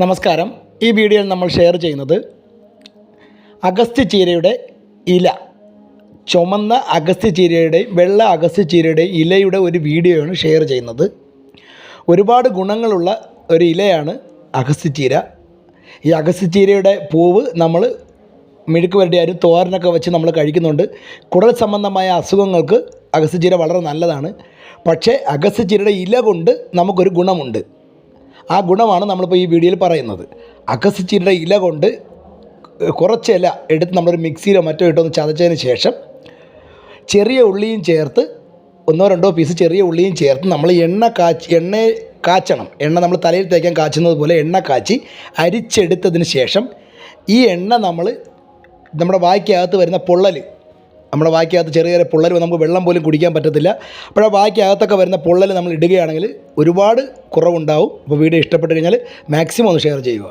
നമസ്കാരം. ഈ വീഡിയോയിൽ നമ്മൾ ഷെയർ ചെയ്യുന്നത് അഗസ്ത്യ ചീരയുടെ ഇല. ചുമന്ന അഗസ്ത്യ ചീരയുടെ വെള്ള അഗസ്ത്യ ചീരയുടെ ഇലയുടെ ഒരു വീഡിയോയാണ് ഷെയർ ചെയ്യുന്നത്. ഒരുപാട് ഗുണങ്ങളുള്ള ഒരു ഇലയാണ് അഗസ്ത്യ ചീര. ഈ അഗസ്ത്യ ചീരയുടെ പൂവ് നമ്മൾ മെഴുക്ക് വരട്ടിയാലും തോരനൊക്കെ വെച്ച് നമ്മൾ കഴിക്കുന്നുണ്ട്. കുടൽ സംബന്ധമായ അസുഖങ്ങൾക്ക് അഗസ്ത്യ ചീര വളരെ നല്ലതാണ്. പക്ഷേ അഗസ്ത്യ ചീരയുടെ ഇല കൊണ്ട് നമുക്കൊരു ഗുണമുണ്ട്. ആ ഗുണമാണ് നമ്മളിപ്പോൾ ഈ വീഡിയോയിൽ പറയുന്നത്. അഗസ്ത്യച്ചീരയുടെ ഇല കൊണ്ട് കുറച്ച് ഇല എടുത്ത് നമ്മളൊരു മിക്സിയിലോ മറ്റോ ഇട്ടൊന്ന് ചതച്ചതിന് ശേഷം ചെറിയ ഉള്ളിയും ചേർത്ത് ഒന്നോ രണ്ടോ പീസ് ചെറിയ ഉള്ളിയും ചേർത്ത് നമ്മൾ എണ്ണ കാച്ചി എണ്ണ കാച്ചണം. എണ്ണ നമ്മൾ തലയിൽ തേക്കാൻ കാച്ചുന്നത് പോലെ എണ്ണ കാച്ചി അരിച്ചെടുത്തതിന് ശേഷം ഈ എണ്ണ നമ്മൾ നമ്മുടെ വായ്ക്കകത്ത് വരുന്ന പൊള്ളൽ നമ്മുടെ വായ്ക്കകത്ത് ചെറിയ ചെറിയ പൊള്ളൽ നമുക്ക് വെള്ളം പോലും കുടിക്കാൻ പറ്റത്തില്ല. അപ്പോൾ ആ വായ്ക്കകത്തൊക്കെ വരുന്ന പൊള്ളൽ നമ്മൾ ഇടുകയാണെങ്കിൽ ഒരുപാട് കുറവുണ്ടാവും. അപ്പോൾ വീഡിയോ ഇഷ്ടപ്പെട്ട് കഴിഞ്ഞാൽ മാക്സിമം ഒന്ന് ഷെയർ ചെയ്യുക.